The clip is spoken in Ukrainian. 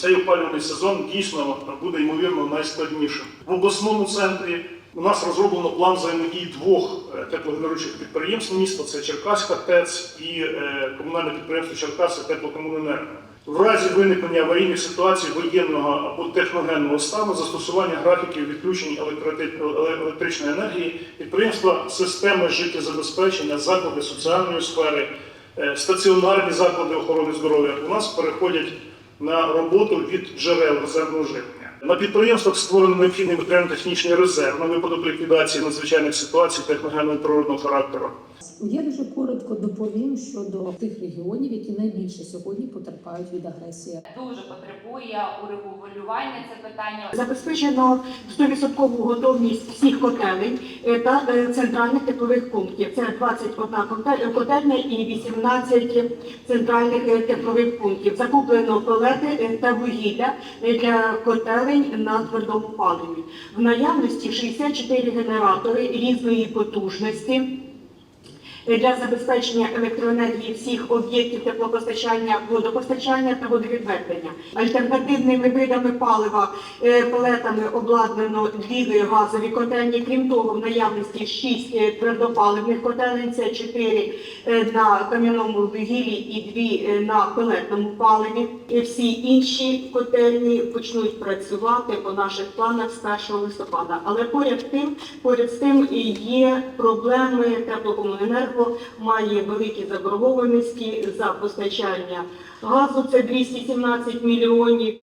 цей опалювальний сезон дійсно буде ймовірно найскладнішим. В обласному центрі у нас розроблено план взаємодії двох е, теплогенеруючих підприємств міста: це Черкаська ТЕЦ і е, комунальне підприємство Черкаси Теплокомуненерго. В разі виникнення аварійних ситуацій воєнного або техногенного стану застосування графіків відключень електричної енергії підприємства системи життєзабезпечення, заклади соціальної сфери, е, стаціонарні заклади охорони здоров'я у нас переходять на роботу від джерел резервного живлення. На підприємствах створено необхідний матеріально-технічний резерв на випадок ліквідації надзвичайних ситуацій техногенно-природного і Я дуже коротко доповім щодо тих регіонів, які найбільше сьогодні потерпають від агресії. дуже потребує урегулювання це питання. Забезпечено 100% готовність всіх котелень е, та е, центральних теплових пунктів. Це 21 котель- котельня і 18 центральних е, теплових пунктів. Закуплено пелети е, та вугілля е, для котелень на твердому паливі. В наявності 64 генератори різної потужності для забезпечення електроенергії всіх об'єктів теплопостачання, водопостачання та водовідведення. Альтернативними видами палива е, пелетами обладнано дві газові котельні. Крім того, в наявності шість е, твердопаливних котелень, це чотири е, на кам'яному вугіллі і дві на пелетному паливі. І всі інші котельні почнуть працювати по наших планах з 1 листопада. Але поряд тим, поряд з тим є проблеми теплокомуненерго має великі заборгованості за постачання газу. Це 217 мільйонів.